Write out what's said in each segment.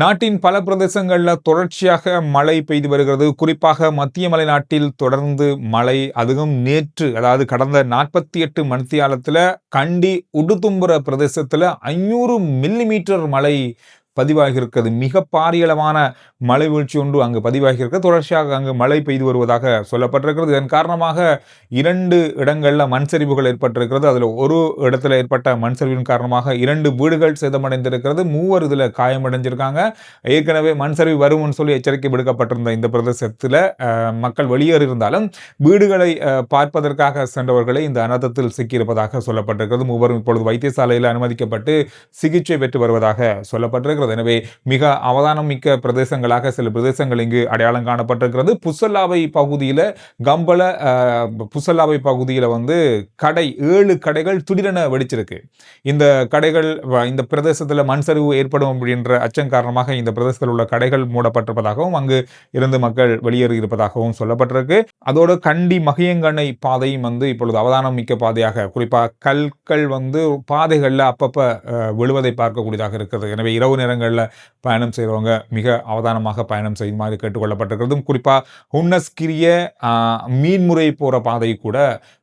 நாட்டின் பல பிரதேசங்களில் தொடர்ச்சியாக மழை பெய்து வருகிறது. குறிப்பாக மத்திய மலைநாட்டில் தொடர்ந்து மழை அதுவும் நேற்று அதாவது கடந்த நாற்பத்தி எட்டு மணித்தியாலத்தில் கண்டி உடுதும்புற பிரதேசத்தில் ஐநூறு மில்லிமீட்டர் மழை பதிவாகி இருக்கிறது மிக பாரியளவான மழை வீழ்ச்சி ஒன்று அங்கு பதிவாகி இருக்கிறது தொடர்ச்சியாக அங்கு மழை பெய்து வருவதாக சொல்லப்பட்டிருக்கிறது. இதன் காரணமாக இரண்டு இடங்களில் மண் சரிவுகள் ஏற்பட்டிருக்கிறது. அதில் ஒரு இடத்துல ஏற்பட்ட மண் சரிவின் காரணமாக இரண்டு வீடுகள் சேதமடைந்திருக்கிறது. மூவர் இதில் காயமடைஞ்சிருக்காங்க. ஏற்கனவே மண் சரிவு வரும்னு சொல்லி எச்சரிக்கை விடுக்கப்பட்டிருந்த இந்த பிரதேசத்தில் மக்கள் வெளியேறியிருந்தாலும் வீடுகளை பார்ப்பதற்காக சென்றவர்களை இந்த அனர்த்தத்தில் சிக்கியிருப்பதாக சொல்லப்பட்டிருக்கிறது. மூவரும் இப்பொழுது வைத்தியசாலையில் அனுமதிக்கப்பட்டு சிகிச்சை பெற்று வருவதாக சொல்லப்பட்டிருக்கிறது. எனவே மிக அவதானம் மிக்க பிரதேசங்களாக சில பிரதேசங்கள் இங்கு அடையாளம் காணப்பட்டிருக்கிறது. புசல்லாவை பகுதியில் கம்பள புசல்லாவை பகுதியில் வந்து கடை ஏழு கடைகள் துடிரென வெடிச்சிருக்கு. இந்த கடைகள் இந்த பிரதேசத்தில் மண் சரிவு ஏற்படும் அப்படின்ற அச்சம் காரணமாக இந்த பிரதேசத்தில் உள்ள கடைகள் மூடப்பட்டிருப்பதாகவும் அங்கு இருந்து மக்கள் வெளியேறி இருப்பதாகவும் சொல்லப்பட்டிருக்கு. அதோடு கண்டி மகையங்கனை பாதையும் வந்து இப்பொழுது அவதானம் மிக்க பாதையாக குறிப்பாக கற்கள் வந்து பாதைகளில் அப்பப்போ விழுவதை பார்க்கக்கூடியதாக இருக்கிறது. எனவே இரவு நேரங்களில் பயணம் செய்கிறவங்க மிக அவதானமாக பயணம் செய்யுமாறு கேட்டுக்கொள்ளப்பட்டிருக்கிறதும் குறிப்பாக ஹுன்னஸ்கிரிய மீன்முறை போகிற பாதை கூட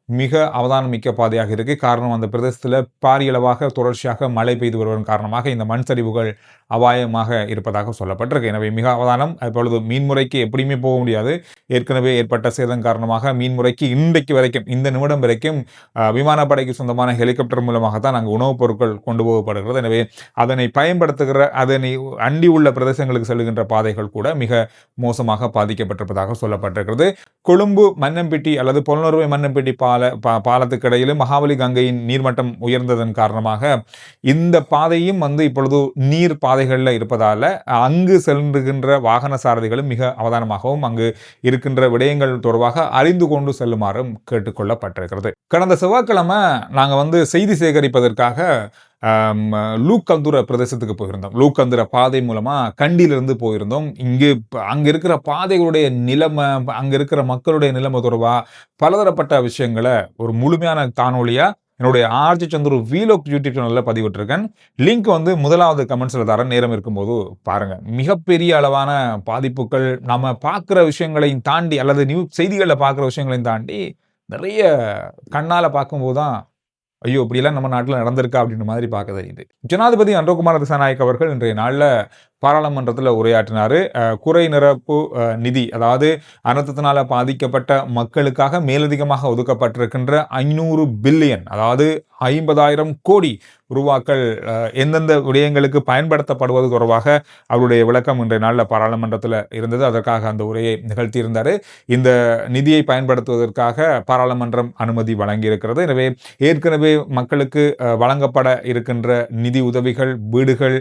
மிக அவதானம் மிக்க பாதையாக இருக்கு. காரணம் அந்த பிரதேசத்தில் பாரியளவாக தொடர்ச்சியாக மழை பெய்து வருவதன் காரணமாக இந்த மண் சரிவுகள் அபாயமாக இருப்பதாக சொல்லப்பட்டிருக்கு. எனவே மிக அவதானம். அப்பொழுது மீன்முறைக்கு எப்படியுமே போக முடியாது. ஏற்கனவே ஏற்பட்ட சேதம் காரணமாக மீன்முறைக்கு இன்றைக்கு வரைக்கும் இந்த நிமிடம் வரைக்கும் விமானப்படைக்கு சொந்தமான ஹெலிகாப்டர் மூலமாக தான் அங்கு உணவுப் பொருட்கள் கொண்டு போகப்படுகிறது. எனவே அதனை பயன்படுத்துகிற அதனை அண்டி உள்ள பிரதேசங்களுக்கு செல்கின்ற பாதைகள் கூட மிக மோசமாக பாதிக்கப்பட்டிருப்பதாக சொல்லப்பட்டிருக்கிறது. கொழும்பு மன்னம்பிட்டி அல்லது பொலனறுவை மன்னம்பிட்டி பால பா பாலத்துக்கு இடையிலும் மகாபலி கங்கையின் நீர்மட்டம் உயர்ந்ததன் காரணமாக இந்த பாதையும் வந்து இப்பொழுது நீர் பாதைகளில் இருப்பதால் அங்கு செல்லுகின்ற வாகன சாரதிகளும் மிக அவதானமாகவும் அங்கு இருக்கின்ற விடயங்கள் தொடர்பாக அறிந்து கொண்டு செல்லுமாறும் கேட்டுக்கொள்ளப்பட்டிருக்கிறது. கடந்த செவ்வாய்க்கிழமை நாங்கள் வந்து செய்தி சேகரிப்பதற்காக லூக்கந்துர பிரதேசத்துக்கு போயிருந்தோம். லூக்கந்துர பாதை மூலமாக கண்டியிலிருந்து போயிருந்தோம். இங்கே அங்கே இருக்கிற பாதைகளுடைய நிலைமை அங்கே இருக்கிற மக்களுடைய நிலைமை தொடர்பாக பலதரப்பட்ட விஷயங்களை ஒரு முழுமையான காணொலியாக என்னுடைய ஆர்ஜி சந்துரு வீலோக் யூடியூப் சேனலில் பதிவிட்டிருக்கேன். லிங்க் வந்து முதலாவது கமெண்ட்ஸில் தர நேரம் இருக்கும்போது பாருங்கள் மிகப்பெரிய அளவான பாதிப்புகள் நம்ம பார்க்குற விஷயங்களையும் தாண்டி அல்லது நியூ செய்திகளில் பார்க்குற விஷயங்களையும் தாண்டி நிறைய கண்ணால் பார்க்கும்போது தான் ஐயோ இப்படியெல்லாம் நம்ம நாட்டில் நடந்திருக்கா அப்படின்ற மாதிரி பார்க்க தெரியுது. ஜனாதிபதி அன்றகுமார் திசாநாயக் அவர்கள் இன்றைய நாளில் பாராளுமன்றத்தில் உரையாற்றினார். குறை நிரப்பு நிதி அதாவது அனர்த்தத்தினால் பாதிக்கப்பட்ட மக்களுக்காக மேலதிகமாக ஒதுக்கப்பட்டிருக்கின்ற ஐநூறு பில்லியன் அதாவது ஐம்பதாயிரம் கோடி ரூபாக்கள் எந்தெந்த விடயங்களுக்கு பயன்படுத்தப்படுவது தொடர்பாக அவருடைய விளக்கம் இன்றைய நாளில் பாராளுமன்றத்தில் இருந்தது. அதற்காக அந்த உரையை நிகழ்த்தியிருந்தார். இந்த நிதியை பயன்படுத்துவதற்காக பாராளுமன்றம் அனுமதி வழங்கியிருக்கிறது. எனவே ஏற்கனவே மக்களுக்கு வழங்கப்பட இருக்கின்ற நிதி உதவிகள் வீடுகள்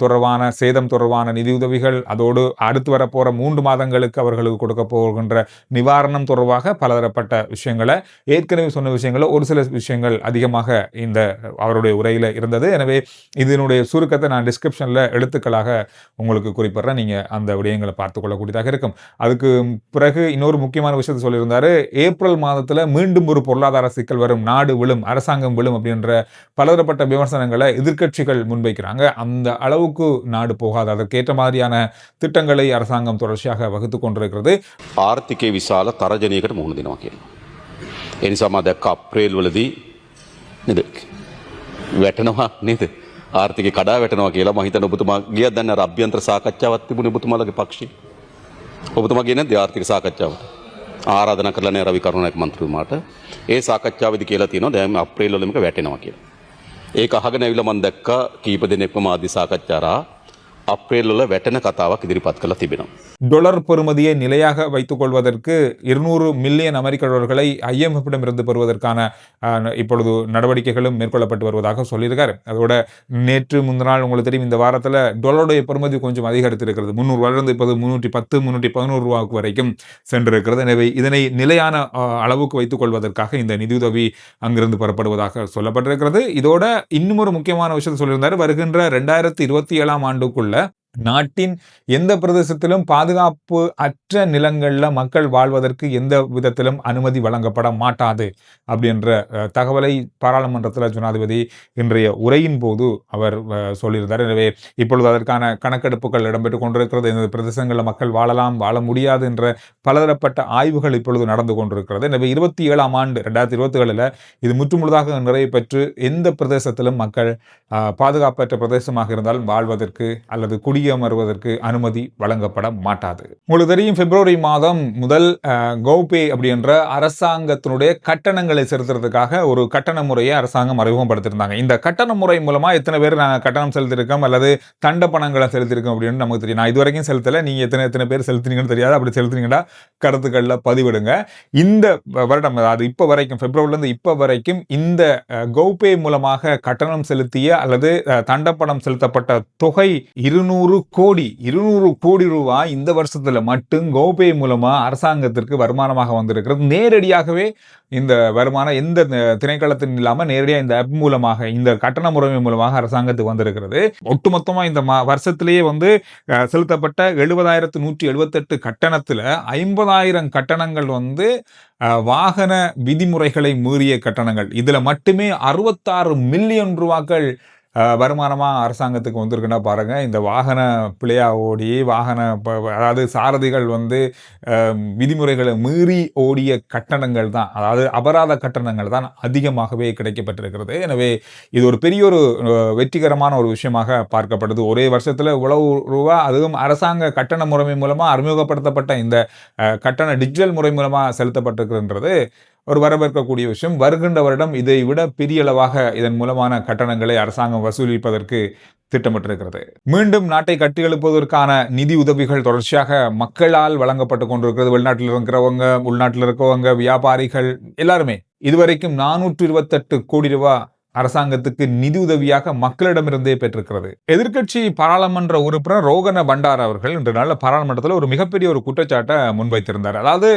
தொடர்பான சேதம் தொடர்பான நிதியுதவிகள் அதோடு அடுத்து வரப்போகிற மூன்று மாதங்களுக்கு அவர்களுக்கு கொடுக்க போகின்ற நிவாரணம் தொடர்பாக பலதரப்பட்ட விஷயங்களை ஏற்கனவே சொன்ன விஷயங்களை ஒரு சில விஷயங்கள் அதிகமாக இந்த அவருடைய உரையில் இருந்தது. எனவே இதனுடைய சுருக்கத்தை நான் டிஸ்கிரிப்ஷனில் எழுத்துக்களாக உங்களுக்கு குறிப்பிட்றேன். நீங்கள் அந்த விடயங்களை பார்த்து கொள்ளக்கூடியதாக இருக்கும். அதுக்கு பிறகு இன்னொரு முக்கியமான விஷயத்தை சொல்லியிருந்தார். ஏப்ரல் மாதத்தில் மீண்டும் ஒரு பொருளாதார சிக்கல் வரும். நாடு விழும் அரசாங்கம் விழும் அப்படின்ற பலதரப்பட்ட விமர்சனங்களை எதிர்க்கட்சிகள் முன்வைக்கிறாங்க. அந்த அளவுக்கு நாடு போகாது அதற்கேற்ற மாதிரியான திட்டங்களை அரசாங்கம் தொடர்ச்சியாக வகுத்து கொண்டிருக்கிறது ආර්ථිකය විශාල තරජනයකට මුහුණ දෙනවා කියලා. එනිසා මා දැක්ක අප්‍රේල් වලදී නේද වැටෙනවා නේද ආර්ථික කඩා වැටෙනවා කියලා මම හිතන ඔබතුමා ගියත් දැන් අර අභ්‍යන්තර සාකච්ඡාවක් තිබුණේ ඔබතුමාලගේ පක්ෂේ. ඔබතුමා ගියේ නැද්ද ආර්ථික සාකච්ඡාවට? ආරාධනා කරලා නෑ රවි කරුණානායක මන්ත්‍රීතුමාට. ඒ සාකච්ඡාවේදී කියලා තියෙනවා දැන් අප්‍රේල් වල මේක වැටෙනවා කියලා. ඒක අහගෙන ඇවිල්ලා මම දැක්කා කීප දෙනෙක්ම මාධ්‍ය සාකච්ඡාරා අප්‍රේල් වල වැටෙන කතාවක් ඉදිරිපත් කරලා තිබෙනවා. டொலர் பெறுமதியை நிலையாக வைத்துக் கொள்வதற்கு இருநூறு மில்லியன் அமெரிக்க டாலர்களை ஐஎம்எஃபிடம் இருந்து பெறுவதற்கான இப்பொழுது நடவடிக்கைகளும் மேற்கொள்ளப்பட்டு வருவதாக சொல்லியிருக்காரு. அதோட நேற்று முந்தின நாள் உங்களுக்கு தெரியும் இந்த வாரத்தில் டொலருடைய பெறுமதி கொஞ்சம் அதிகரித்திருக்கிறது. முந்நூறு இப்போது முன்னூற்றி பத்து முன்னூற்றி பதினோரு ரூபாவுக்கு வரைக்கும் சென்றிருக்கிறது. எனவே இதனை நிலையான அளவுக்கு வைத்துக் கொள்வதற்காக இந்த நிதியுதவி அங்கிருந்து பெறப்படுவதாக சொல்லப்பட்டிருக்கிறது. இதோட இன்னும் ஒரு முக்கியமான விஷயத்தை சொல்லியிருந்தார். வருகின்ற ரெண்டாயிரத்தி இருபத்தி ஏழாம் ஆண்டுக்குள்ள நாட்டின் எந்த பிரதேசத்திலும் பாதுகாப்பு அற்ற நிலங்களில் மக்கள் வாழ்வதற்கு எந்த விதத்திலும் அனுமதி வழங்கப்பட மாட்டாது அப்படின்ற தகவலை பாராளுமன்றத்தில் ஜனாதிபதி இன்றைய உரையின் போது அவர் சொல்லியிருந்தார். எனவே இப்பொழுது அதற்கான கணக்கெடுப்புகள் இடம்பெற்று கொண்டிருக்கிறது. இந்த பிரதேசங்களில் மக்கள் வாழலாம் வாழ முடியாது என்ற பலதரப்பட்ட ஆய்வுகள் இப்பொழுது நடந்து கொண்டிருக்கிறது. எனவே இருபத்தி ஏழாம் ஆண்டு ரெண்டாயிரத்தி இருபத்தி ஏழில் இது முற்றுமுழுதாக நிறைவு பெற்று எந்த பிரதேசத்திலும் மக்கள் பாதுகாப்பற்ற பிரதேசமாக இருந்தால் வாழ்வதற்கு அல்லது குடி குடியமர்வதற்கு அனுமதி வழங்கப்பட மாட்டாது. உங்களுக்கு தெரியும் பிப்ரவரி மாதம் முதல் ஆஹ், கௌபே அப்படின்ற அரசாங்கத்தினுடைய கட்டணங்களை செலுத்துறதுக்காக ஒரு கட்டண முறையை அரசாங்கம் அறிமுகப்படுத்தியிருந்தாங்க. இந்த கட்டண முறை மூலமா எத்தனை பேர் நாங்கள் கட்டணம் செலுத்திருக்கோம் அல்லது தண்ட பணங்களை செலுத்தியிருக்கோம் அப்படின்னு நமக்கு தெரியும். நான் இது வரைக்கும் செலுத்தலை. நீங்க எத்தனை எத்தனை பேர் செலுத்தினீங்கன்னு தெரியாது. அப்படி செலுத்தினீங்கன்னா கருத்துக்களில் பதிவிடுங்க. இந்த வருடம் அதாவது இப்போ வரைக்கும் பிப்ரவரிலேருந்து இப்போ வரைக்கும் இந்த கோபே மூலமாக கட்டணம் செலுத்திய அல்லது தண்டப்பணம் செலுத்தப்பட்ட தொகை இருநூறு கோடி இருநூறு கோடி ரூபாய் இந்த வருஷத்தில் மட்டும் கோபே மூலமாக அரசாங்கத்திற்கு வருமானமாக வந்திருக்கிறது. நேரடியாகவே இந்த வருமானம் எந்த திணைக்களத்தின் இல்லாமல் நேரடியாக இந்த ஆப் மூலமாக இந்த கட்டண முறைமை மூலமாக அரசாங்கத்துக்கு வந்திருக்கிறது. ஒட்டுமொத்தமாக இந்த மா- வருஷத்திலேயே வந்து செலுத்தப்பட்ட எழுபதாயிரத்து நூற்றி எழுபத்தெட்டு கட்டணத்தில் ஐம்பதாயிரம் கட்டணங்கள் வந்து வாகன விதிமுறைகளை மீறிய கட்டணங்கள். இதில் மட்டுமே அறுபத்தாறு மில்லியன் ரூபாக்கள் வருமானமாக அரசாங்கத்துக்கு வந்திருக்குன்னா பாருங்கள் இந்த வாகன பிழையா ஓடி வாகன அதாவது சாரதிகள் வந்து விதிமுறைகளை மீறி ஓடிய கட்டணங்கள் தான். அதாவது அபராத கட்டணங்கள் தான் அதிகமாகவே கிடைக்கப்பட்டிருக்கிறது. எனவே இது ஒரு பெரிய ஒரு வெற்றிகரமான ஒரு விஷயமாக பார்க்கப்படுது. ஒரே வருஷத்தில் இவ்வளவு ரூபா அதுவும் அரசாங்க கட்டண முறைமை மூலமாக அறிமுகப்படுத்தப்பட்ட இந்த கட்டண டிஜிட்டல் முறை மூலமாக செலுத்தப்பட்டிருக்கிறது ஒரு வரவேற்கக்கூடிய விஷயம். வருகின்ற வருடம் இதை விட பெரிய அளவாக இதன் மூலமான கட்டணங்களை அரசாங்கம் வசூலிப்பதற்கு திட்டமிட்டிருக்கிறது. மீண்டும் நாட்டை கட்டியெழுப்புவதற்கான நிதி உதவிகள் தொடர்ச்சியாக மக்களால் வழங்கப்பட்டு கொண்டிருக்கிறது. வெளிநாட்டில் இருக்கிறவங்க உள்நாட்டில் இருக்கவங்க வியாபாரிகள் எல்லாருமே. இதுவரைக்கும் நானூற்று இருபத்தெட்டு கோடி ரூபாய் அரசாங்கத்துக்கு நிதி உதவியாக மக்களிடமிருந்தே பெற்றிருக்கிறது. எதிர்க்கட்சி பாராளுமன்ற உறுப்பினர் ரோகன பண்டார் அவர்கள் இன்று நாள் பாராளுமன்றத்தில் ஒரு மிகப்பெரிய ஒரு குற்றச்சாட்டை முன்வைத்திருந்தார். அதாவது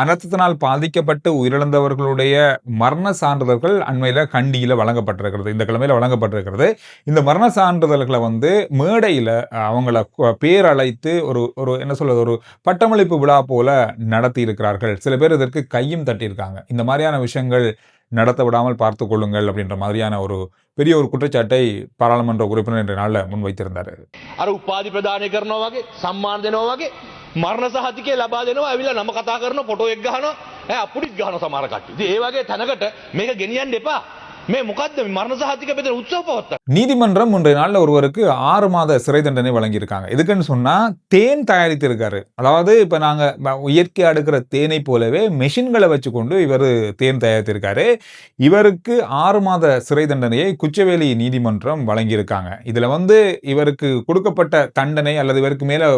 அனர்த்தத்தினால் பாதிக்கப்பட்டு உயிரிழந்தவர்களுடைய மரண சான்றிதழ்கள் அண்மையில் கண்டியில் வழங்கப்பட்டிருக்கிறது. இந்த கிழமையில் வழங்கப்பட்டிருக்கிறது. இந்த மரண சான்றிதழ்களை வந்து மேடையில் அவங்கள பேரழைத்து பேர் அழைத்து ஒரு ஒரு என்ன சொல்வது ஒரு பட்டமளிப்பு விழா போல நடத்தி இருக்கிறார்கள் சில பேர் இதற்கு கையும் தட்டியிருக்காங்க. இந்த மாதிரியான விஷயங்கள் நடத்த விடாமல் பார்த்து கொள்ளுங்கள் அப்படின்ற மாதிரியான ஒரு பெரிய ஒரு குற்றச்சாட்டை பாராளுமன்ற உறுப்பினர் என்ற நாளில் முன்வைத்திருந்தார் අර උපාධි ප්‍රදානය කරනවා වගේ සම්මාන දෙනවා වගේ මරණ සහතිකය ලබා දෙනවා ඇවිල්ලා නම කතා කරන ෆොටෝ එක් ගහනවා ඈ අපුඩිත් ගහන සමහර කට්ටිය. ඉතින් ඒ වගේ තැනකට මේක ගෙනියන්න එපා. மே முகாத்தமி மரணசாத்திக்க பெற்ற உற்சவ நீதிமன்றம் ஒன்றைய நாளில் ஒருவருக்கு ஆறு மாத சிறை தண்டனை வழங்கியிருக்காங்க. எதுக்குன்னு சொன்னால் தேன் தயாரித்து இருக்காரு அதாவது இப்போ நாங்கள் இயற்கை அடுக்கிற தேனை போலவே மெஷின்களை வச்சு கொண்டு இவர் தேன் தயாரித்திருக்காரு. இவருக்கு ஆறு மாத சிறை தண்டனையை குச்சவேலி நீதிமன்றம் வழங்கியிருக்காங்க. இதில் வந்து இவருக்கு கொடுக்கப்பட்ட தண்டனை அல்லது இவருக்கு மேலே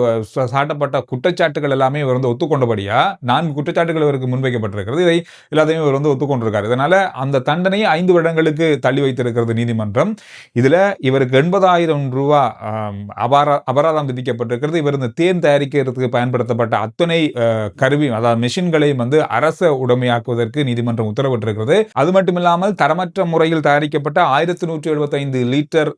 சாட்டப்பட்ட குற்றச்சாட்டுகள் எல்லாமே இவர் வந்து ஒத்துக்கொண்டபடியாக நான்கு குற்றச்சாட்டுகள் இவருக்கு முன்வைக்கப்பட்டிருக்கிறது. இதை எல்லாத்தையும் இவர் வந்து ஒத்துக்கொண்டிருக்காரு. இதனால் அந்த தண்டனையை ஐந்து வருடங்கள் வருடங்களுக்கு தள்ளி வைத்திருக்கிறது நீதிமன்றம். இதுல இவருக்கு எண்பதாயிரம் ரூபா அபார அபராதம் விதிக்கப்பட்டிருக்கிறது. இவர் இந்த தேன் தயாரிக்கிறதுக்கு பயன்படுத்தப்பட்ட அத்தனை கருவி அதாவது மிஷின்களையும் வந்து அரச உடைமையாக்குவதற்கு நீதிமன்றம் உத்தரவிட்டிருக்கிறது. அது மட்டும் இல்லாமல் தரமற்ற முறையில் தயாரிக்கப்பட்ட ஆயிரத்தி நூற்றி எழுபத்தைந்து லிட்டர்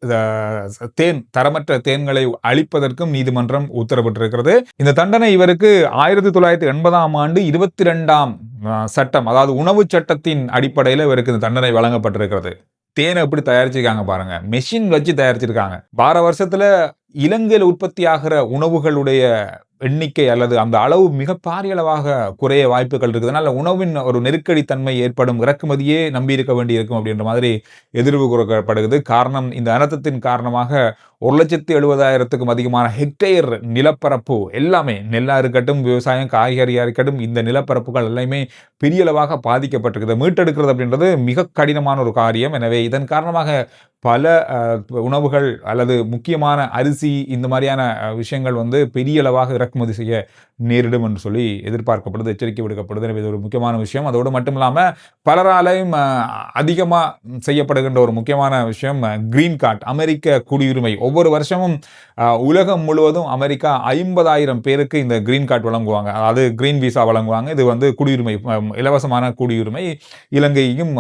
தேன் தரமற்ற தேன்களை அழிப்பதற்கும் நீதிமன்றம் உத்தரவிட்டிருக்கிறது. இந்த தண்டனை இவருக்கு ஆயிரத்தி தொள்ளாயிரத்தி எண்பதாம் ஆண்டு இருபத்தி ரெண்டாம் சட்டம் அதாவது உணவு சட்டத்தின் அடிப்படையில் இவருக்கு இந்த தண்டனை வழங்கப்பட்டிருக்கிறது. தேனை எப்படி தயாரிச்சிருக்காங்க பாருங்க. மெஷின் வச்சு தயாரிச்சிருக்காங்க. வார வருஷத்துல இலங்கையில் உற்பத்தி ஆகிற உணவுகளுடைய எண்ணிக்கை அல்லது அந்த அளவு மிக பாரிய அளவாக குறைய வாய்ப்புகள் இருக்குது. உணவின் ஒரு நெருக்கடி தன்மை ஏற்படும் இறக்குமதியே நம்பி இருக்க வேண்டி இருக்கும் அப்படின்ற மாதிரி எதிர்வு கூறப்படுகிறது. காரணம் இந்த அனர்த்தத்தின் காரணமாக ஒரு லட்சத்தி எழுபதாயிரத்துக்கும் அதிகமான ஹெக்டேர் நிலப்பரப்பு எல்லாமே நெல்லா இருக்கட்டும் விவசாயம் காய்கறியாக இருக்கட்டும் இந்த நிலப்பரப்புகள் எல்லாமே பெரிய அளவாக பாதிக்கப்பட்டிருக்குது. மீட்டெடுக்கிறது அப்படின்றது மிக கடினமான ஒரு காரியம். எனவே இதன் காரணமாக பல உணவுகள் அல்லது முக்கியமான அரிசி இந்த மாதிரியான விஷயங்கள் வந்து பெரிய அளவாக இறக்குமதி செய்ய நேரிடும் என்று சொல்லி எதிர்பார்க்கப்படுது எச்சரிக்கை விடுக்கப்படுது. எனவே இது ஒரு முக்கியமான விஷயம். அதோடு மட்டும் இல்லாமல் பலராலையும் அதிகமாக செய்யப்படுகின்ற ஒரு முக்கியமான விஷயம் கிரீன் கார்டு அமெரிக்க குடியுரிமை. ஒவ்வொரு வருஷமும் உலகம் முழுவதும் அமெரிக்கா ஐம்பதாயிரம் பேருக்கு இந்த கிரீன் கார்டு வழங்குவாங்க. அதாவது கிரீன் விசா வழங்குவாங்க. இது வந்து குடியுரிமை இலவசமான குடியுரிமை இலங்கையும்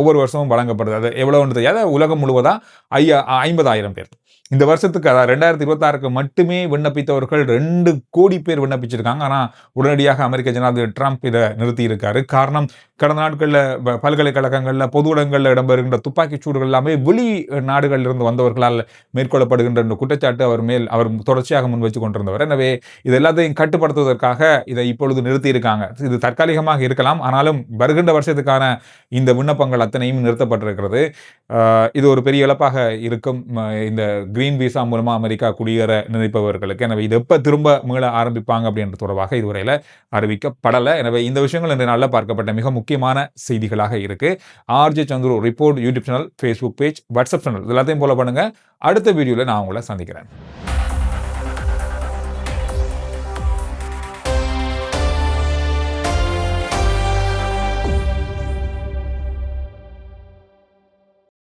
ஒவ்வொரு வருஷமும் வழங்கப்படுது. அது எவ்வளோன்றது தெரியாது. உலகம் முழுவதா ஐயா ஐம்பதாயிரம் பேர். இந்த வருஷத்துக்கு அதாவது ரெண்டாயிரத்தி இருபத்தாறுக்கு மட்டுமே விண்ணப்பித்தவர்கள் ரெண்டு கோடி பேர் விண்ணப்பிச்சிருக்காங்க. ஆனால் உடனடியாக அமெரிக்க ஜனாதிபதி ட்ரம்ப் இதை நிறுத்தி இருக்காரு காரணம் கடந்த நாட்களில் ப- பல்கலைக்கழகங்களில் பொது இடங்களில் இடம்பெறுகின்ற துப்பாக்கிச் சூடுகள் எல்லாமே வெளி நாடுகளில் இருந்து வந்தவர்களால் மேற்கொள்ளப்படுகின்ற இந்த குற்றச்சாட்டு அவர் மேல் அவர் தொடர்ச்சியாக முன் வச்சு கொண்டிருந்தவர். எனவே இது எல்லாத்தையும் கட்டுப்படுத்துவதற்காக இதை இப்பொழுது நிறுத்தியிருக்காங்க. இது தற்காலிகமாக இருக்கலாம். ஆனாலும் வருகின்ற வருஷத்துக்கான இந்த விண்ணப்பங்கள் அத்தனையும் நிறுத்தப்பட்டிருக்கிறது. இது ஒரு பெரிய இழப்பாக இருக்கும். இந்த கிரீன் விசா மூலமாக அமெரிக்கா குடியேற நினைப்பவர்களுக்கு. எனவே இது எப்போ திரும்ப மீள ஆரம்பிப்பாங்க அப்படின்ற தொடர்பாக இதுவரையில் அறிவிக்கப்படலை. எனவே இந்த விஷயங்கள் இன்று நாளில் பார்க்கப்பட்ட மிக முக்கியமான செய்திகளாக இருக்கு. RJ Chandru report YouTube channel Facebook page WhatsApp channel எல்லாத்தையும் போல பண்ணுங்கள் அடுத்த வீடியோவில் நான் உங்களை சந்திக்கிறேன்.